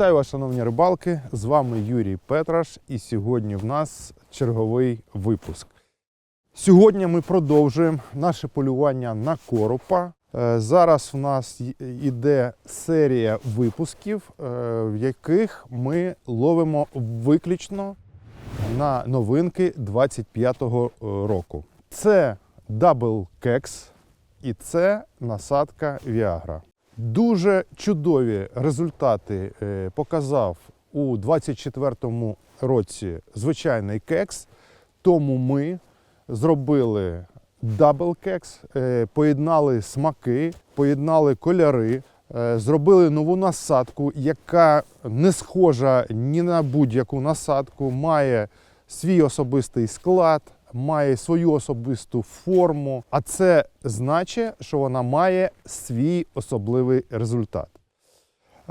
Вітаю вас, шановні рибалки! З вами Юрій Петраш, і сьогодні в нас черговий випуск. Сьогодні ми продовжуємо наше полювання на коропа. Е, Зараз в нас й- іде серія випусків, е, в яких ми ловимо виключно на новинки 25-го року. Це Double Kex і це насадка Viagra. Дуже чудові результати е, показав у 24-му році звичайний кекс. Тому ми зробили дабл кекс, е, поєднали смаки, поєднали кольори, е, зробили нову насадку, яка не схожа ні на будь-яку насадку, має свій особистий склад, має свою особисту форму. А це значить, що вона має свій особливий результат.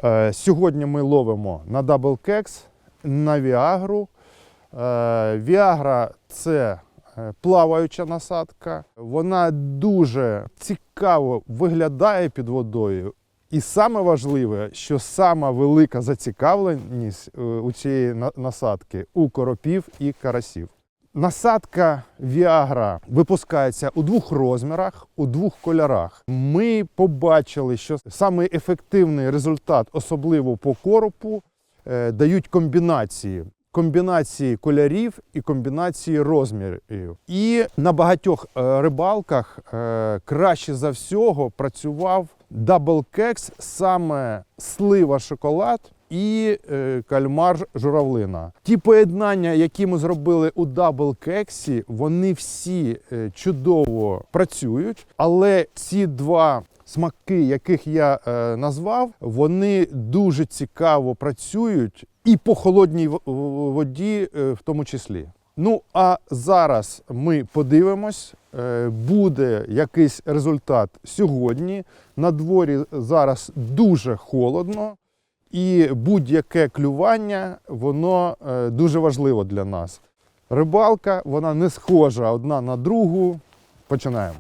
Е, Сьогодні ми ловимо на Kex, на Віагру. Віагра це е, плаваюча насадка. Вона дуже цікаво виглядає під водою. І саме важливе, що сама велика зацікавленість е, у цієї насадки у коропів і карасів. Насадка Viagra випускається у двох розмірах, у двох кольорах. Ми побачили, що саме ефективний результат, особливо по коропу, е, дають комбінації. Комбінації кольорів і комбінації розмірів. І на багатьох е, рибалках е, краще за всього працював Kex, саме слива шоколад і е, кальмар журавлина. Ті поєднання, які ми зробили у Double Кексі, вони всі е, чудово працюють, але ці два. Смаки, яких я е, назвав, вони дуже цікаво працюють і по холодній воді, е, в тому числі. Ну а зараз ми подивимось, е, буде якийсь результат сьогодні. На дворі зараз дуже холодно, і будь-яке клювання воно е, дуже важливо для нас. Рибалка вона не схожа одна на другу. Починаємо.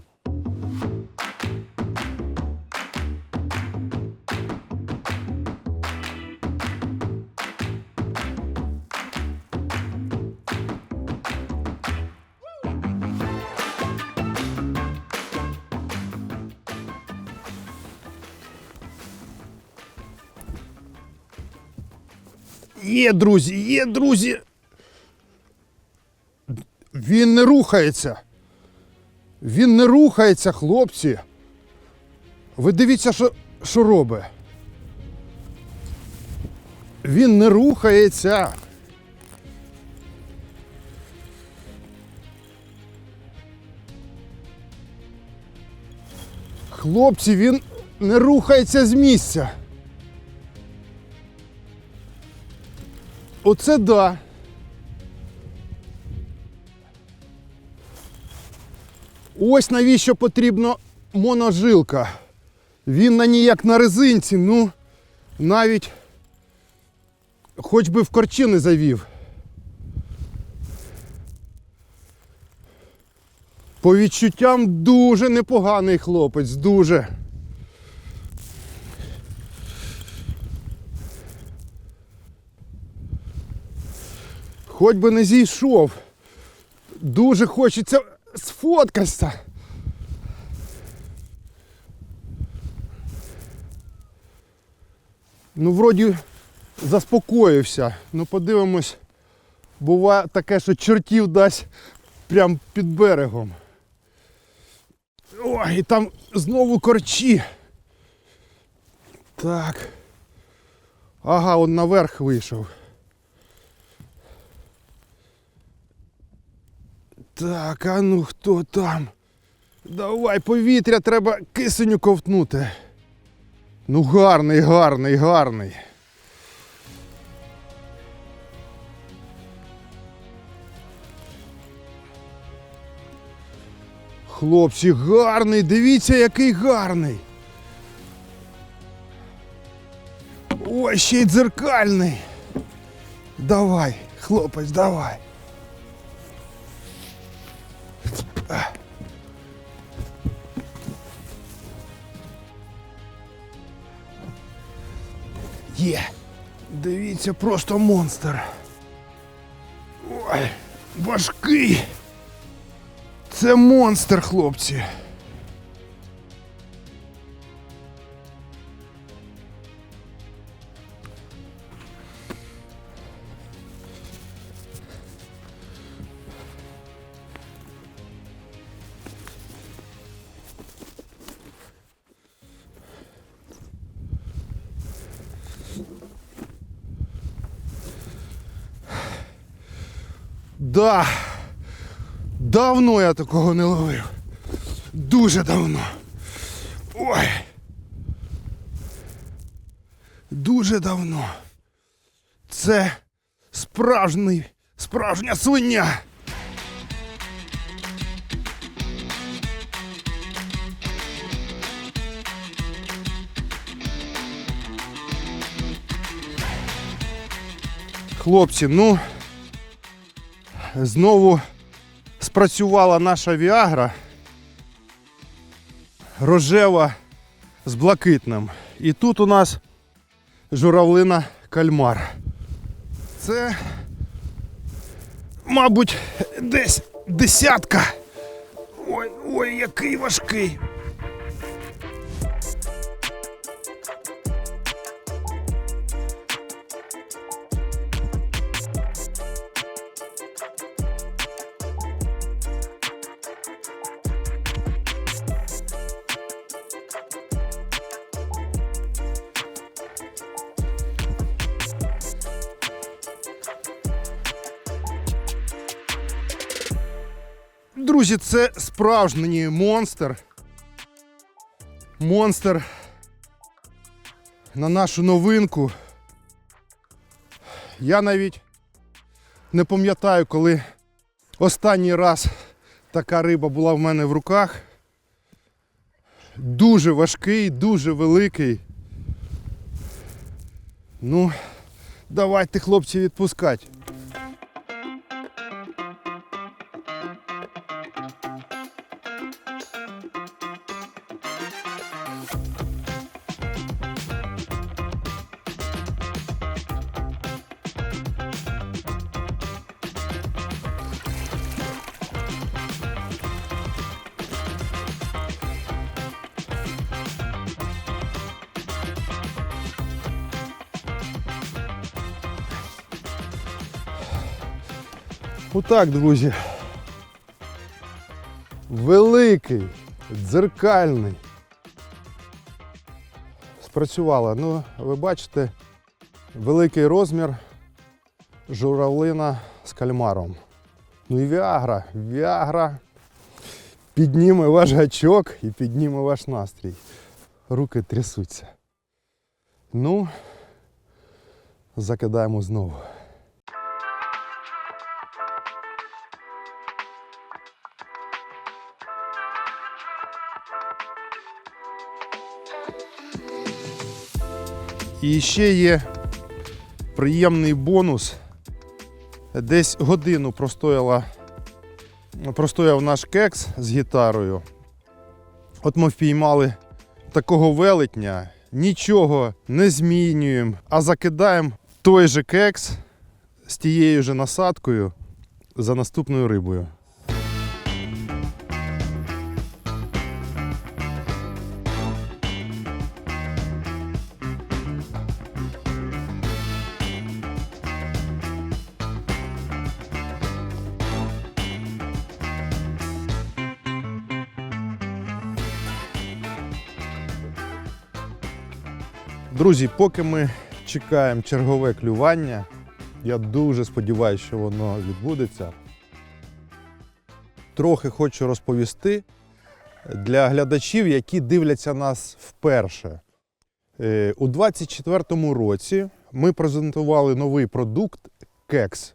Є, друзі, є, друзі. Він не рухається. Він не рухається, хлопці. Ви дивіться, що, що робить. Він не рухається. Хлопці, він не рухається з місця. Оце да. Ось навіщо потрібна моножилка. Він на ній як на резинці, ну навіть хоч би в корчі не завів. По відчуттям дуже непоганий хлопець, дуже. Хоч би не зійшов. Дуже хочеться сфоткатися. Ну, вроді заспокоївся. Ну, подивимось. Буває таке, що чортів дасть прямо під берегом. Ой, і там знову корчі. Так. Ага, он наверх вийшов. Так, а ну хто там? Давай, повітря треба кисеню ковтнути. Ну гарний, гарний, гарний. Хлопці, гарний, дивіться, який гарний. Ой, ще й дзеркальний. Давай, хлопець, давай. Є. Дивіться, просто монстр. Ой, важкий. Це монстр, хлопці. Да. Давно я такого не ловив. Дуже давно. Ой. Дуже давно. Це справжній, справжня свиня. Хлопці, ну знову спрацювала наша Віагра рожева з блакитним. І тут у нас журавлина кальмар. Це, мабуть, десь десятка. Ой, ой, який важкий. Друзі, це справжній монстр. Монстр на нашу новинку. Я навіть не пам'ятаю, коли останній раз така риба була в мене в руках. Дуже важкий, дуже великий. Ну, давайте, хлопці, відпускати. Отак, друзі. Великий, дзеркальний. Спрацювала. Ну, ви бачите, великий розмір журавлина з кальмаром. Ну і Віагра. Віагра підніме ваш гачок і підніме ваш настрій. Руки трясуться. Ну, закидаємо знову. І ще є приємний бонус. Десь годину простояла, простояв наш кекс з гітарою. От ми впіймали такого велетня, нічого не змінюємо, а закидаємо той же кекс з тією же насадкою за наступною рибою. Друзі, поки ми чекаємо чергове клювання, я дуже сподіваюся, що воно відбудеться. Трохи хочу розповісти для глядачів, які дивляться нас вперше. Е, У 2024 році ми презентували новий продукт кекс.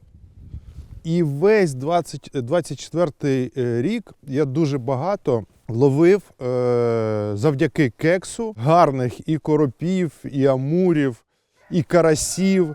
І весь 20, 24 рік я дуже багато ловив е, завдяки кексу гарних і коропів, і амурів, і карасів.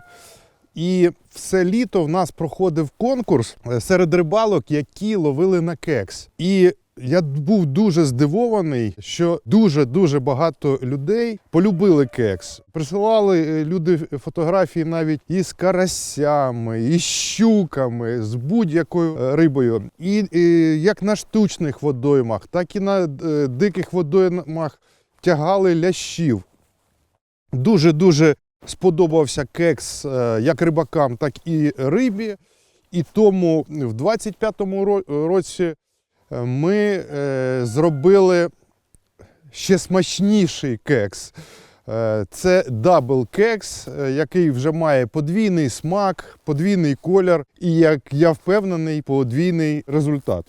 І все літо в нас проходив конкурс е, серед рибалок, які ловили на кекс. І Я був дуже здивований, що дуже дуже багато людей полюбили кекс. Присилали е, люди фотографії навіть із карасями, із щуками, з будь-якою е, рибою. І, і як на штучних водоймах, так і на е, диких водоймах тягали лящів. Дуже дуже сподобався кекс як рибакам, так і рибі. І тому в 25-му році ми е, зробили ще смачніший кекс. Е, Це дабл кекс, е, який вже має подвійний смак, подвійний колір і, як я впевнений, подвійний результат.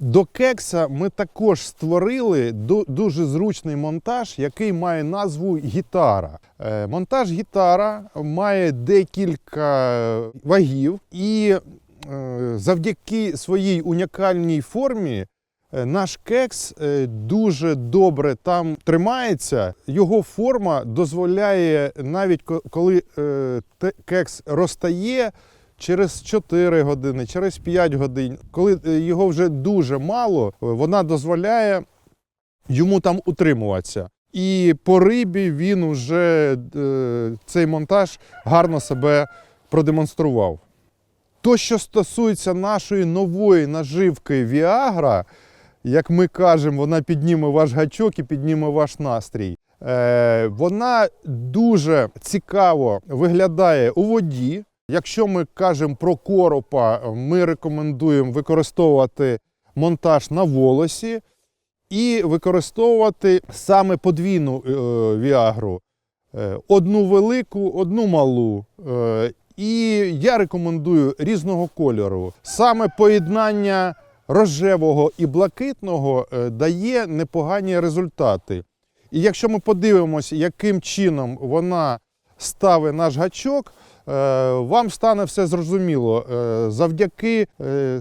До кекса ми також створили дуже зручний монтаж, який має назву гітара. Монтаж гітара має декілька вагів, і завдяки своїй унікальній формі е, наш кекс е, дуже добре там тримається. Його форма дозволяє, навіть коли е, кекс розтає, через 4 години, через 5 годин, коли його вже дуже мало, вона дозволяє йому там утримуватися. І по рибі він уже цей монтаж гарно себе продемонстрував. То, що стосується нашої нової наживки Viagra, як ми кажемо, вона підніме ваш гачок і підніме ваш настрій. Е, вона дуже цікаво виглядає у воді. Якщо ми кажемо про коропа, ми рекомендуємо використовувати монтаж на волосі і використовувати саме подвійну е, віагру. Е, Одну велику, одну малу. Е, І я рекомендую різного кольору. Саме поєднання рожевого і блакитного е, дає непогані результати. І якщо ми подивимося, яким чином вона ставить наш гачок, е, вам стане все зрозуміло. Е, Завдяки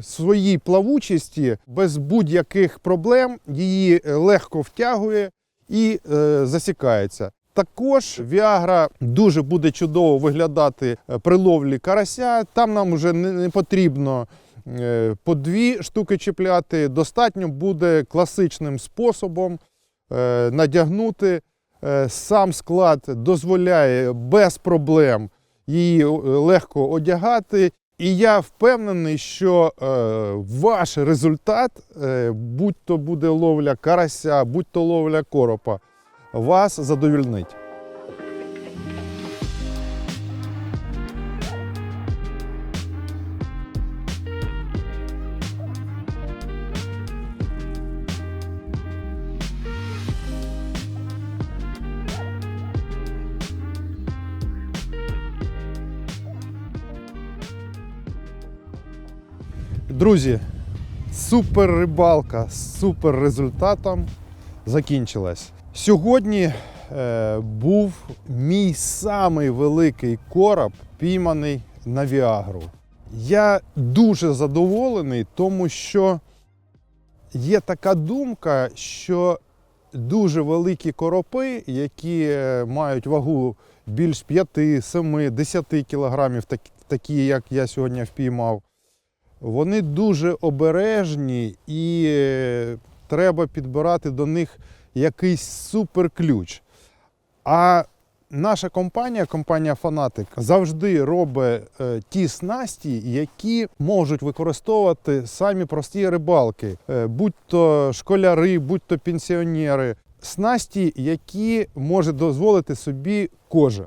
своїй плавучості, без будь-яких проблем, її легко втягує і засікається. Також Viagra дуже буде чудово виглядати е, при ловлі карася. Там нам вже не, потрібно е, по дві штуки чіпляти. Достатньо буде класичним способом е, надягнути. Сам склад дозволяє без проблем її легко одягати. І я впевнений, що ваш результат, будь то буде ловля карася, будь то ловля коропа, вас задовільнить. Друзі, супер рибалка з супер результатом закінчилась. Сьогодні е, був мій самий великий короб, пійманий на Віагру. Я дуже задоволений, тому що є така думка, що дуже великі коропи, які е, мають вагу більш 5, 7, 10 кілограмів, так- такі, як я сьогодні впіймав, вони дуже обережні і е, треба підбирати до них якийсь суперключ. А наша компанія, компанія Фанатик, завжди робить е, ті снасті, які можуть використовувати самі прості рибалки, Е, будь то школяри, будь то пенсіонери. Снасті, які може дозволити собі кожен.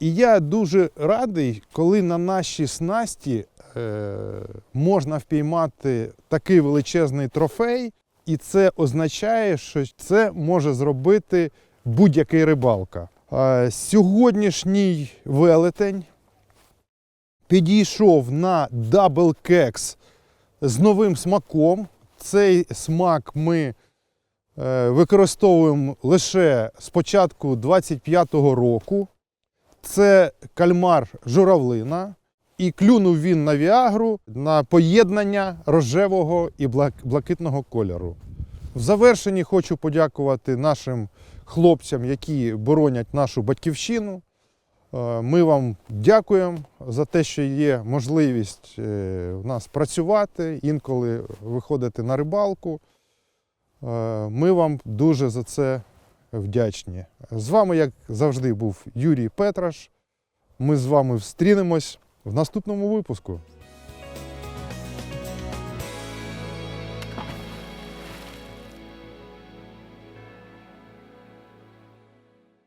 І я дуже радий, коли на наші снасті е, можна впіймати такий величезний трофей, і це означає, що це може зробити будь-який рибалка. Сьогоднішній велетень підійшов на дабл кекс з новим смаком. Цей смак ми е, використовуємо лише з початку 25-го року. Це кальмар журавлина. І клюнув він на віагру на поєднання рожевого і блакитного кольору. В завершенні хочу подякувати нашим хлопцям, які боронять нашу батьківщину. Е, Ми вам дякуємо за те, що є можливість е, в нас працювати, інколи виходити на рибалку. Е, Ми вам дуже за це вдячні. З вами, як завжди, був Юрій Петраш. Ми з вами встрінемось в наступному випуску.